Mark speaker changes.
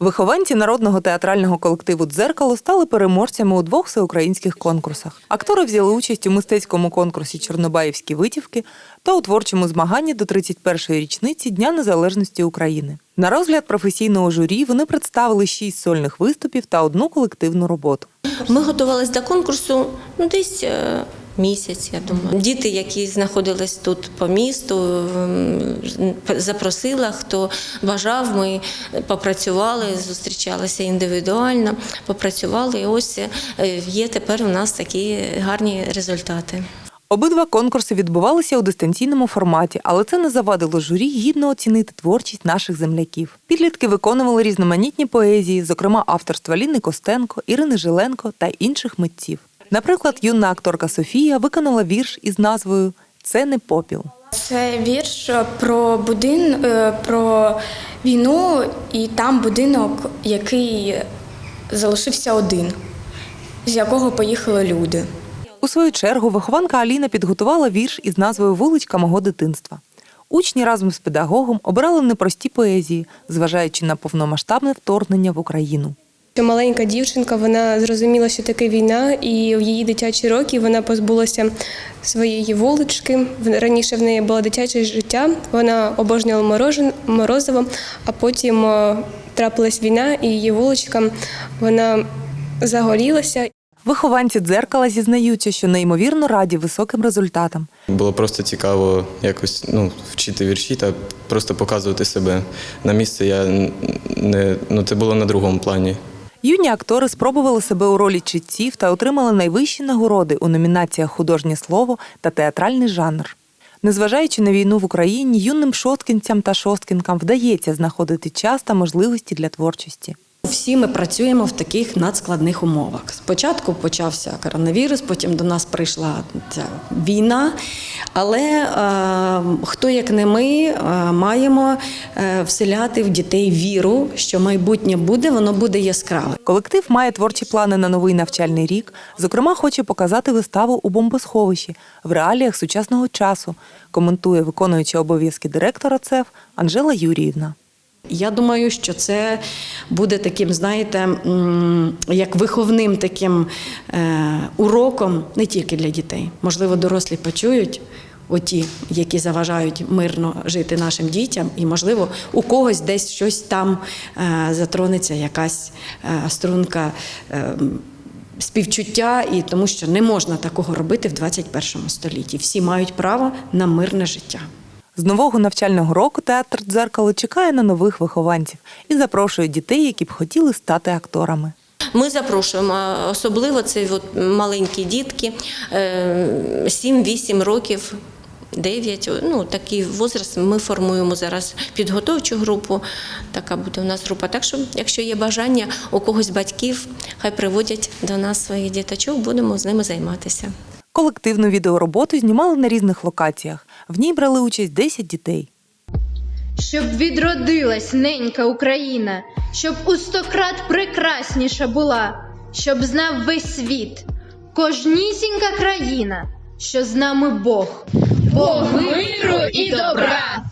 Speaker 1: Вихованці народного театрального колективу Дзеркало стали переможцями у двох всеукраїнських конкурсах. Актори взяли участь у мистецькому конкурсі Чорнобаївські витівки та у творчому змаганні до 31-ї річниці Дня Незалежності України. На розгляд професійного журі вони представили шість сольних виступів та одну колективну роботу.
Speaker 2: Ми готувалися до конкурсу ну, десь е, місяць, я думаю. Діти, які знаходились тут по місту, запросила, хто бажав, ми попрацювали, зустрічалися індивідуально, попрацювали. І ось е, є тепер у нас такі гарні результати.
Speaker 1: Обидва конкурси відбувалися у дистанційному форматі, але це не завадило журі гідно оцінити творчість наших земляків. Підлітки виконували різноманітні поезії, зокрема авторства Ліни Костенко, Ірини Жиленко та інших митців. Наприклад, юна акторка Софія виконала вірш із назвою Це не попіл.
Speaker 3: Це вірш про будин, е, про війну, і там будинок, який залишився один, з якого поїхали люди.
Speaker 1: У свою чергу вихованка Аліна підготувала вірш із назвою Вуличка мого дитинства. Учні разом з педагогом обирали непрості поезії, зважаючи на повномасштабне вторгнення в Україну.
Speaker 4: Що Маленька дівчинка вона зрозуміла, що таке війна, і в її дитячі роки вона позбулася своєї вулички. В- Раніше в неї було дитяче життя. Вона обожнювала морожен- морозиво, а потім е, трапилась війна, і її вуличка вона загорілася.
Speaker 1: Вихованці дзеркала зізнаються, що неймовірно раді високим результатам.
Speaker 5: Було просто цікаво якось ну, вчити вірші та просто показувати себе на місце. Я не ну це було на другому плані.
Speaker 1: Юні актори спробували себе у ролі читців та отримали найвищі нагороди у номінаціях Художнє слово та театральний жанр. Незважаючи на війну в Україні, юним шосткінцям та шосткінкам вдається знаходити час та можливості для творчості.
Speaker 6: Всі ми працюємо в таких надскладних умовах. Спочатку почався коронавірус, потім до нас прийшла ця війна. Але е, хто як не ми е, маємо е, вселяти в дітей віру, що майбутнє буде, воно буде яскраве.
Speaker 1: Колектив має творчі плани на новий навчальний рік. Зокрема, хоче показати виставу у бомбосховищі в реаліях сучасного часу, коментує виконуюча обов'язки директора ЦЕФ Анжела Юріївна.
Speaker 6: Я думаю, що це буде таким, знаєте, як виховним таким е, уроком не тільки для дітей. Можливо, дорослі почують. Оті, які заважають мирно жити нашим дітям, і можливо у когось десь щось там е, затронеться, якась е, струнка співчуття, і тому що не можна такого робити в 21 столітті. Всі мають право на мирне життя.
Speaker 1: З нового навчального року театр дзеркало чекає на нових вихованців і запрошує дітей, які б хотіли стати акторами.
Speaker 2: Ми запрошуємо, особливо це от маленькі дітки, е, 7-8 років. 9, ну такий возраст. Ми формуємо зараз підготовчу групу. Така буде у нас група. Так що, якщо є бажання у когось батьків, хай приводять до нас своїх діточок, будемо з ними займатися.
Speaker 1: Колективну відеороботу знімали на різних локаціях. В ній брали участь 10 дітей.
Speaker 7: Щоб відродилась ненька Україна, щоб у сто крат прекрасніша була, щоб знав весь світ, кожнісінька країна, що з нами Бог, Бог миру і добра.